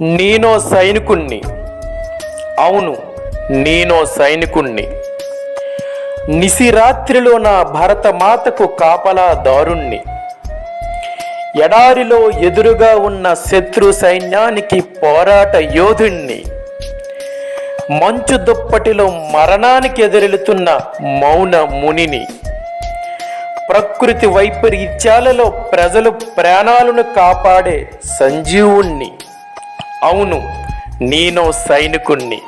నేనో సైనికుణ్ణి. అవును నేనో సైనికుణ్ణి. నిసిరాత్రిలో నా భరతమాతకు కాపలాదారుణ్ణి ఎడారిలో ఎదురుగా ఉన్న శత్రు సైన్యానికి పోరాట యోధుణ్ణి. మంచు దుప్పటిలో మరణానికి ఎదురెళుతున్న మౌన మునిని. ప్రకృతి వైపరీత్యాలలో ప్రజలు ప్రాణాలను కాపాడే సంజీవుణ్ణి. అవును నేను సైనికుణ్ణి.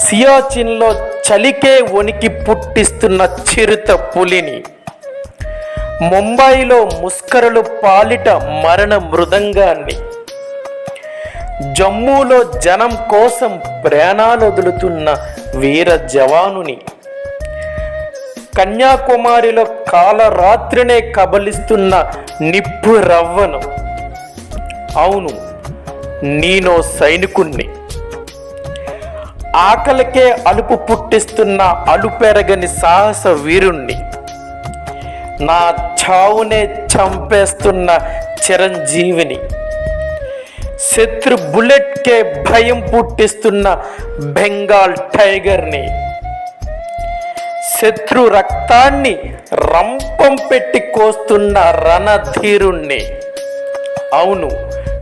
సియాచిన్లో చలికే వణికి పుట్టిస్తున్న చిరుత పులిని. ముంబైలో ముస్కరలు పాలిట మరణ మృదంగాన్ని. జమ్మూలో జనం కోసం ప్రాణాలు వదులుతున్న వీర జవానుని. కన్యాకుమారిలో కాలరాత్రినే కబలిస్తున్న నిప్పు రవ్వను. అవును నేనో సైనికుణ్ణి. ఆకలికే అలుపు పుట్టిస్తున్న అలుపెరగని సాహస వీరుణ్ణి. నా చావునే చంపేస్తున్న చిరంజీవిని. శత్రు బుల్లెట్కే భయం పుట్టిస్తున్న బెంగాల్ టైగర్ని. శత్రు రక్తాన్ని రంపం పెట్టి కోస్తున్న రణధీరుణ్ణి. అవును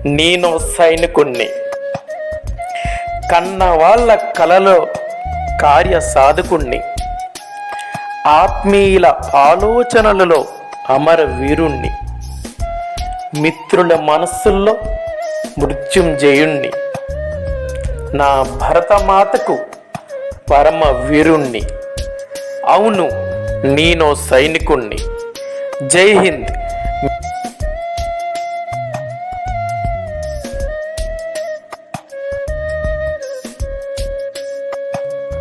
నేను సైనికుణ్ణి. కన్న వాళ్ళ కలలో కార్య సాధకుణ్ణి. ఆత్మీయుల ఆలోచనలలో అమర వీరుణ్ణి మిత్రుల మనస్సుల్లో మృత్యుంజయుణ్ణి నా భరతమాతకు పరమ వీరుణ్ణి అవును నేను సైనికుణ్ణి. జై హింద్.